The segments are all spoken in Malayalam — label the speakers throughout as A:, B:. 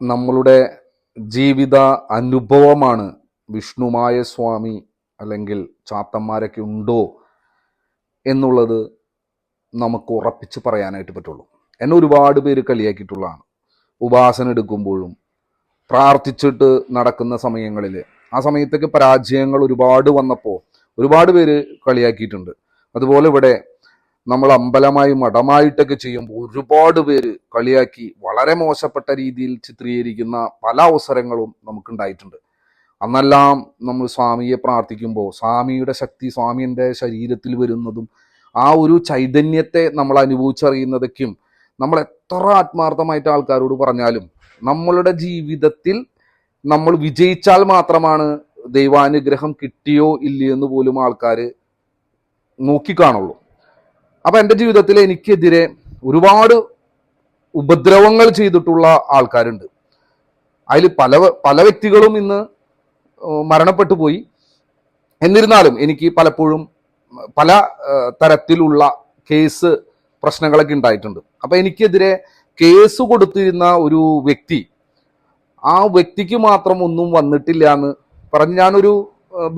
A: നമ്മളുടെ ജീവിത അനുഭവമാണ് വിഷ്ണുമായ സ്വാമി അല്ലെങ്കിൽ ചാത്തന്മാരൊക്കെ ഉണ്ടോ എന്നുള്ളത് നമുക്ക് ഉറപ്പിച്ച് പറയാനായിട്ട് പറ്റുള്ളൂ. എന്നെ ഒരുപാട് പേര് കളിയാക്കിയിട്ടുള്ളതാണ്. ഉപാസന എടുക്കുമ്പോഴും പ്രാർത്ഥിച്ചിട്ട് നടക്കുന്ന സമയങ്ങളിൽ ആ സമയത്തൊക്കെ പരാജയങ്ങൾ ഒരുപാട് വന്നപ്പോൾ ഒരുപാട് പേര് കളിയാക്കിയിട്ടുണ്ട്. അതുപോലെ ഇവിടെ നമ്മൾ അമ്പലമായി മഠമായിട്ടൊക്കെ ചെയ്യുമ്പോൾ ഒരുപാട് പേര് കളിയാക്കി വളരെ മോശപ്പെട്ട രീതിയിൽ ചിത്രീകരിക്കുന്ന പല അവസരങ്ങളും നമുക്കുണ്ടായിട്ടുണ്ട്. അന്നെല്ലാം നമ്മൾ സ്വാമിയെ പ്രാർത്ഥിക്കുമ്പോൾ സ്വാമിയുടെ ശക്തി സ്വാമിയുടെ ശരീരത്തിൽ വരുന്നതും ആ ഒരു ചൈതന്യത്തെ നമ്മൾ അനുഭവിച്ചറിയുന്നതൊക്കെയും നമ്മൾ എത്ര ആത്മാർത്ഥമായിട്ട് ആൾക്കാരോട് പറഞ്ഞാലും നമ്മളുടെ ജീവിതത്തിൽ നമ്മൾ വിജയിച്ചാൽ മാത്രമാണ് ദൈവാനുഗ്രഹം കിട്ടിയോ ഇല്ലയോ എന്ന് പോലും ആൾക്കാർ നോക്കിക്കാണുള്ളൂ. അപ്പൊ എന്റെ ജീവിതത്തിൽ എനിക്കെതിരെ ഒരുപാട് ഉപദ്രവങ്ങൾ ചെയ്തിട്ടുള്ള ആൾക്കാരുണ്ട്. അതിൽ പല പല വ്യക്തികളും ഇന്ന് മരണപ്പെട്ടു പോയി. എന്നിരുന്നാലും എനിക്ക് പലപ്പോഴും പല തരത്തിലുള്ള കേസ് പ്രശ്നങ്ങളൊക്കെ ഉണ്ടായിട്ടുണ്ട്. അപ്പൊ എനിക്കെതിരെ കേസ് കൊടുത്തിരുന്ന ഒരു വ്യക്തി ആ വ്യക്തിക്ക് മാത്രം ഒന്നും വന്നിട്ടില്ല എന്ന് പറഞ്ഞ് ഞാനൊരു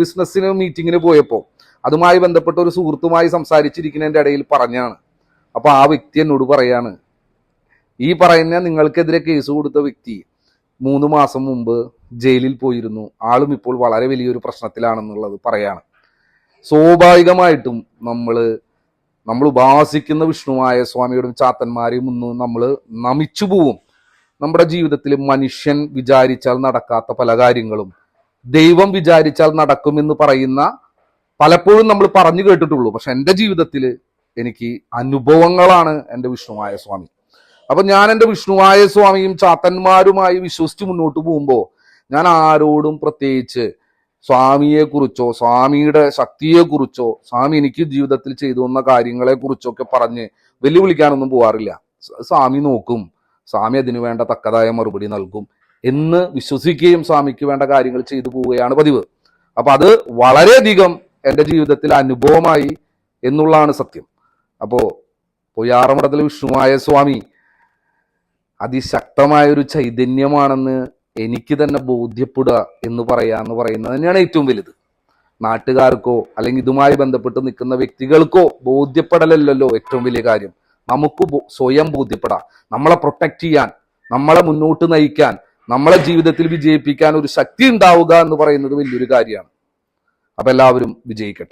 A: ബിസിനസ്സിന് മീറ്റിങ്ങിന് പോയപ്പോൾ അതുമായി ബന്ധപ്പെട്ട ഒരു സുഹൃത്തുമായി സംസാരിച്ചിരിക്കുന്നതിന്റെ ഇടയിൽ പറഞ്ഞാണ്. അപ്പോൾ ആ വ്യക്തി എന്നോട് പറയാണ് ഈ പറയുന്ന നിങ്ങൾക്കെതിരെ കേസ് കൊടുത്ത വ്യക്തി മൂന്ന് മാസം മുമ്പ് ജയിലിൽ പോയിരുന്നു. ആളും ഇപ്പോൾ വളരെ വലിയൊരു പ്രശ്നത്തിലാണെന്നുള്ളത് പറയാണ്. സ്വാഭാവികമായിട്ടും നമ്മൾ നമ്മൾ ഉപാസിക്കുന്ന വിഷ്ണുവായ സ്വാമിയോടും ചാത്തന്മാരെയും ഒന്നും നമ്മൾ നമിച്ചു പോവും. നമ്മുടെ ജീവിതത്തിൽ മനുഷ്യൻ വിചാരിച്ചാൽ നടക്കാത്ത പല കാര്യങ്ങളും ദൈവം വിചാരിച്ചാൽ നടക്കുമെന്ന് പറയുന്ന പലപ്പോഴും നമ്മൾ പറഞ്ഞു കേട്ടിട്ടുള്ളൂ പക്ഷെ എന്റെ ജീവിതത്തിൽ എനിക്ക് അനുഭവങ്ങളാണ് എന്റെ വിഷ്ണുവായ സ്വാമി. അപ്പൊ ഞാൻ എന്റെ വിഷ്ണുവായ സ്വാമിയും ചാത്തന്മാരുമായി വിശ്വസിച്ച് മുന്നോട്ട് പോകുമ്പോൾ ഞാൻ ആരോടും പ്രത്യേകിച്ച് സ്വാമിയെക്കുറിച്ചോ സ്വാമിയുടെ ശക്തിയെ കുറിച്ചോ സ്വാമി എനിക്ക് ജീവിതത്തിൽ ചെയ്തു തന്ന കാര്യങ്ങളെ കുറിച്ചൊക്കെ പറഞ്ഞ് വെല്ലുവിളിക്കാനൊന്നും പോവാറില്ല. സ്വാമി നോക്കും സ്വാമി അതിനു വേണ്ട തക്കതായ മറുപടി നൽകും എന്ന് വിശ്വസിക്കുകയും സ്വാമിക്ക് വേണ്ട കാര്യങ്ങൾ ചെയ്തു പോവുകയാണ് പതിവ്. അപ്പൊ അത് വളരെയധികം എന്റെ ജീവിതത്തിൽ അനുഭവമായി എന്നുള്ളതാണ് സത്യം. അപ്പോൾ പൊയ്യാറമഠത്തിലെ വിഷ്ണുവായ സ്വാമി അതിശക്തമായൊരു ചൈതന്യമാണെന്ന് എനിക്ക് തന്നെ ബോധ്യപ്പെടുക എന്ന് പറയുക എന്ന് പറയുന്നത് തന്നെയാണ് ഏറ്റവും വലുത്. നാട്ടുകാർക്കോ അല്ലെങ്കിൽ ഇതുമായി ബന്ധപ്പെട്ട് നിൽക്കുന്ന വ്യക്തികൾക്കോ ബോധ്യപ്പെടലല്ലോ ഏറ്റവും വലിയ കാര്യം. നമുക്ക് സ്വയം ബോധ്യപ്പെടാം. നമ്മളെ പ്രൊട്ടക്റ്റ് ചെയ്യാൻ നമ്മളെ മുന്നോട്ട് നയിക്കാൻ നമ്മളെ ജീവിതത്തിൽ വിജയിപ്പിക്കാൻ ഒരു ശക്തി ഉണ്ടാവുക എന്ന് പറയുന്നത് വലിയൊരു കാര്യമാണ്. അപ്പൊ എല്ലാവരും വിജയിക്കട്ടെ.